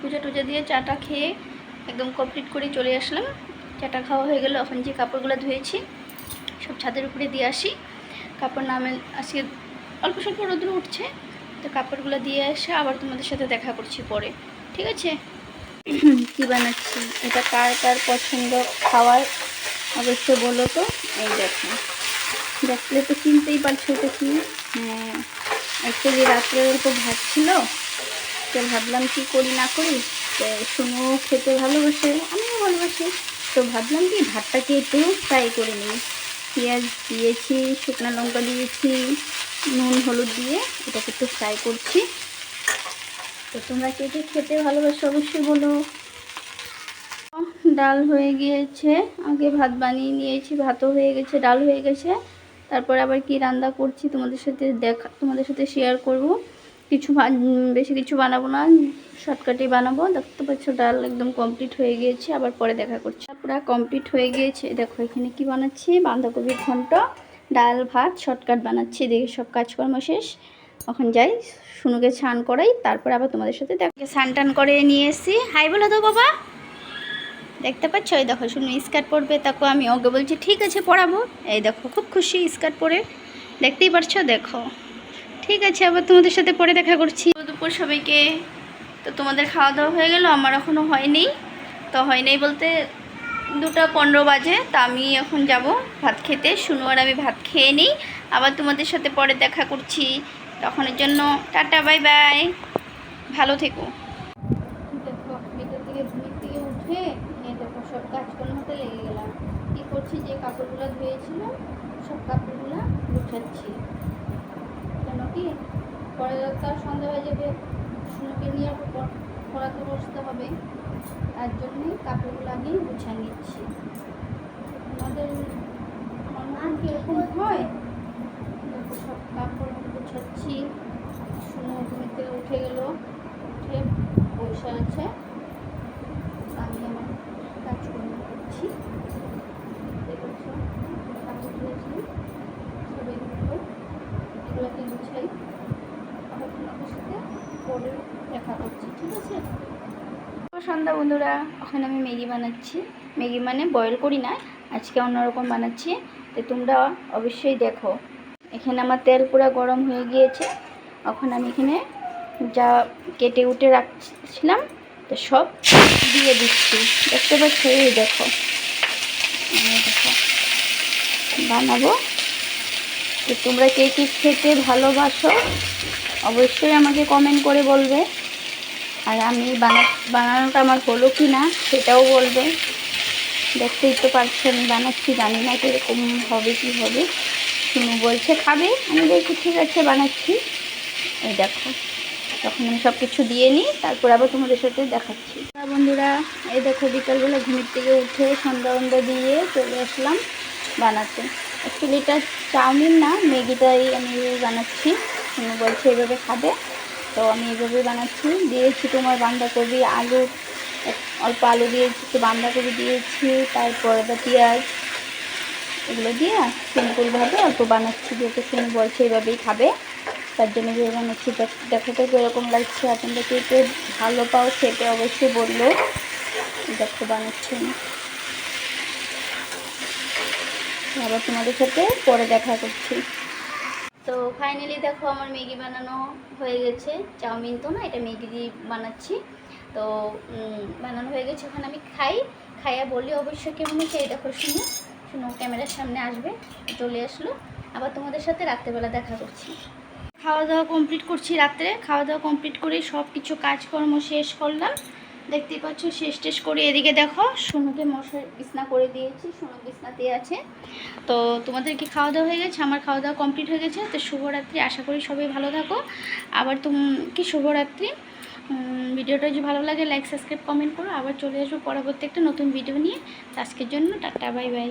পুজো টুজো দিয়ে চাটা খেয়ে একদম কমপ্লিট করে চলে আসলাম। চাটা খাওয়া হয়ে গেল। এখন যে কাপড়গুলো ধুয়েছি, সব ছাদের উপরে দিয়ে আসি। কাপড় নামে আজকে অল্প স্বল্প রোদ্র উঠছে, তো কাপড়গুলো দিয়ে এসে আবার তোমাদের সাথে দেখা করছি পরে। ঠিক আছে? কী বানাচ্ছি? এটা কার কার পছন্দ খাওয়ার? অবশ্যই বলো তো। এই দেখো। দেখলে তো চিনতেই পারছ এটা কি? হ্যাঁ অ্যাকচুয়ালি রাত্রে অল্প ভাত ছিল তো ভাবলাম কি করি না করি? তো শুনো খেতে ভালোবাসে, আমিও ভালোবাসি। তো ভাবলাম কি ভাতটাকে একটু ফ্রাই করে নিই। পেঁয়াজ দিয়েছি, শুকনো লঙ্কা দিয়েছি, নুন, হলুদ দিয়ে এটাকে একটু ফ্রাই করছি। তো তোমরা কে কে খেতে ভালোবাসো অবশ্যই বলো। ডাল হয়ে গিয়েছে, আগে ভাত বানিয়ে নিয়েছি, ভাতও হয়ে গেছে, ডাল হয়ে গেছে। তারপরে আবার কি রান্না করছি তোমাদের সাথে দেখা, তোমাদের সাথে শেয়ার করব। কিছু বেশি কিছু বানাবো না শর্টকাটে বানাবো। দেখতে পাচ্ছ, ডাল একদম কমপ্লিট হয়ে গিয়েছে, আবার পরে দেখা করছি। পুরো কমপ্লিট হয়ে গিয়েছে। দেখো, এখানে কি বানাচ্ছি? বাঁধাকপির ঘন্ট, ডাল, ভাত, শর্টকাট বানাচ্ছি। দেখে সব কাজকর্ম শেষ। এখন যাই শুনুকে স্নান করাই, তারপর আবার তোমাদের সাথে দেখ স্নান টান করে নিয়ে এসেছি। হাই, বলো তো, বাবা। দেখতে পাচ্ছ? এই দেখো শুনে স্কার্ট পরবে। তাকে আমি ওকে বলছি, ঠিক আছে, পরাবো। এই দেখো, খুব খুশি স্কার্ট পরে। দেখতেই পারছ? দেখো। ঠিক আছে আবার তোমাদের সাথে পরে দেখা করছি। দুপুর সবাইকে তো তোমাদের খাওয়া দাওয়া হয়ে গেল আমার এখনও হয়নি। তো হয়নি বলতে দুটো পনেরো বাজে তা আমি এখন যাব ভাত খেতে। শুনো আর আমি ভাত খেয়ে নিই। আবার তোমাদের সাথে পরে দেখা করছি। তখনের জন্য টাটা বাই বাই। ভালো থেকো। দেখো বিকেল থেকে ঘুমের থেকে উঠে এই দেখো সব কাজকর্মতে লেগে গেলাম। কী করছি যে কাপড়গুলো ধুয়েছিলাম সব কাপড়গুলো গুছাচ্ছি। কেন কি? পরে তো আর সন্ধ্যা হয়ে যাবে শুনুকে নিয়ে পড়াতে বসতে হবে। তার জন্যই কাপড়গুলো আমি গুছিয়ে নিচ্ছি। আমাদের, আমার কি এরকম হয়? সব কাপড় গুছাচ্ছি। শুনো থেকে উঠে গেল, উঠে বসে আছে আমি আমার কাজকর্ম করছি দেখেছ কাপড় ধুয়েছি সব এগুলো এগুলোকে গুছাই আবার তোমাদের সাথে ঠিক আছে? সন্ধ্যা বন্ধুরা ওখানে আমি ম্যাগি বানাচ্ছি। ম্যাগি মানে বয়েল করি না, আজকে অন্যরকম বানাচ্ছি। তো তোমরা অবশ্যই দেখো। এখানে আমার তেল পুরো গরম হয়ে গিয়েছে। এখন আমি এখানে যা কেটে উঠে রাখছিলাম, তো সব দিয়ে দিচ্ছি। দেখতে পাচ্ছ? এই দেখো। বানাবো। তো তোমরা কে কী খেতে ভালোবাসো? অবশ্যই আমাকে কমেন্ট করে বলবে। আর আমি বানা বানানোটা আমার হলো কি না সেটাও বলবে। দেখতেই তো পারছি আমি বানাচ্ছি, জানি না কীরকম হবে, কি হবে। শুনু বলছে, খাবে? আমি বলছি, ঠিক আছে, বানাচ্ছি। এই দেখো, তখন আমি সব কিছু দিয়ে নিই, তারপর আবার তোমাদের সাথে দেখাচ্ছি। হ্যাঁ বন্ধুরা, এই দেখো বিকালবেলা ঘুমের থেকে উঠে সন্ধ্যা বন্ধা দিয়ে চলে আসলাম বানাতে। অ্যাকচুয়ালি এটা চাউমিন না ম্যাগিটাই আমি বানাচ্ছি। বলছে এভাবে খাবে। তো আমি এইভাবে বানাচ্ছি। দিয়েছি তোমার বাঁধাকপি, আলু, অল্প আলু দিয়েছি, একটু বাঁধাকপি দিয়েছি, তারপর পেঁয়াজ এগুলো দিয়ে সিম্পলভাবে অল্প বানাচ্ছি। যেহেতু শুনে বলছে এইভাবেই খাবে, তার জন্য যেভাবে বানাচ্ছি, দেখ- দেখো তো কীরকম লাগছে। আপনাদের কে কে ভালো পাও সেটা অবশ্যই বলল। দেখো বানাচ্ছি আবার তোমাদের সাথে পরে দেখা করছি। তো ফাইনালি দেখো আমার ম্যাগি বানানো হয়ে গেছে। চাউমিন তো না, এটা ম্যাগি দিয়ে বানাচ্ছি। তো বানানো হয়ে গেছে, ওখানে আমি খাই। খাইয়া বলি অবশ্যই কেমন হয়েছে দেখো শুনো। শুনো, ক্যামেরার সামনে আসবে, চলে আসলো। আবার তোমাদের সাথে রাত্রেবেলা দেখা করছি। খাওয়া দাওয়া কমপ্লিট করছি রাত্রে। খাওয়া দাওয়া কমপ্লিট করে সব কিছু কাজকর্ম শেষ করলাম। দেখতেই পাচ্ছ, শেষ টেস করে এদিকে দেখো, সোনুকে মশার বিছনা করে দিয়েছি, সোনু বিছনাতে আছে। তো তোমাদের কি খাওয়া দাওয়া হয়ে গেছে? আমার খাওয়া দাওয়া কমপ্লিট হয়ে গেছে। তো শুভরাত্রি, আশা করি সবাই ভালো থাকো। আবার তুম, কি শুভরাত্রি? ভিডিওটা যদি ভালো লাগে লাইক সাবস্ক্রাইব কমেন্ট করো। আবার চলে আসব পরবর্তী একটা নতুন ভিডিও নিয়ে। আজকের জন্য টাটা বাই বাই